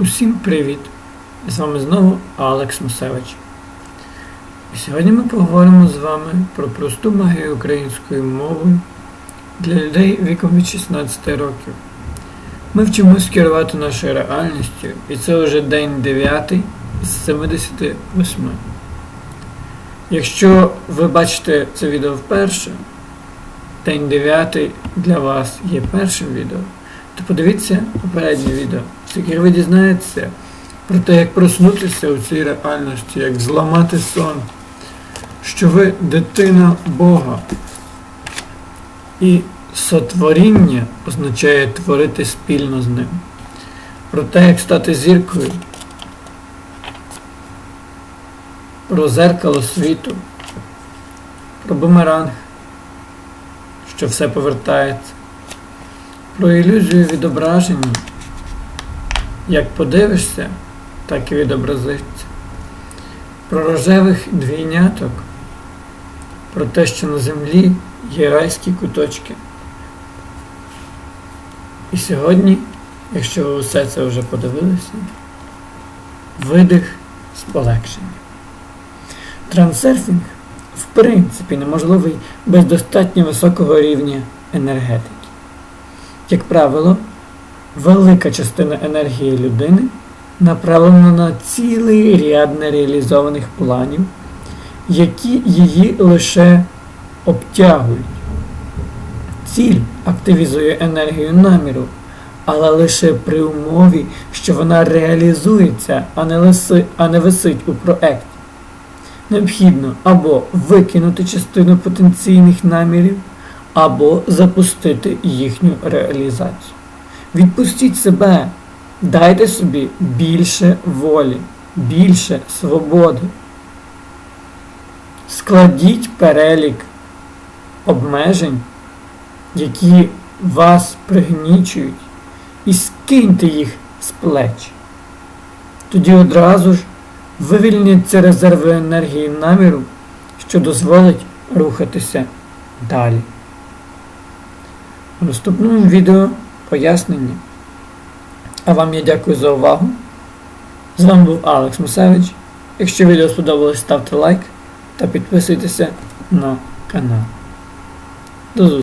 Усім привіт! З вами знову Алекс Мусевич. І сьогодні ми поговоримо з вами про просту магію українською мовою для людей віком від 16 років. Ми вчимось керувати нашою реальністю, і це вже день 9 з 78. Якщо ви бачите це відео вперше, день 9 для вас є першим відео, то подивіться попереднє відео, яких ви дізнаєтеся про те, як проснутися у цій реальності, як зламати сон, що ви дитина Бога. І сотворіння означає творити спільно з ним. Про те, як стати зіркою, про зеркало світу, про бумеранг, що все повертається, про ілюзію відображення. Як подивишся, так і відобразиться. Про рожевих двійняток, про те, що на землі є райські куточки. І сьогодні, якщо ви усе це вже подивилися, видих з полегшенням. Трансерфінг в принципі неможливий без достатньо високого рівня енергетики. Як правило, велика частина енергії людини направлена на цілий ряд нереалізованих планів, які її лише обтягують. Ціль активізує енергію наміру, але лише при умові, що вона реалізується, а не, лиси, а не висить у проекті. Необхідно або викинути частину потенційних намірів, або запустити їхню реалізацію. Відпустіть себе, дайте собі більше волі, більше свободи. Складіть перелік обмежень, які вас пригнічують, і скиньте їх з плеч. Тоді одразу ж вивільняться резерви енергії наміру, що дозволить рухатися далі. У наступному відео пояснення. А вам я дякую за увагу. З вами був Алекс Мусевич. Якщо відео сподобалось, ставте лайк та підписуйтеся на канал. До зустрічі!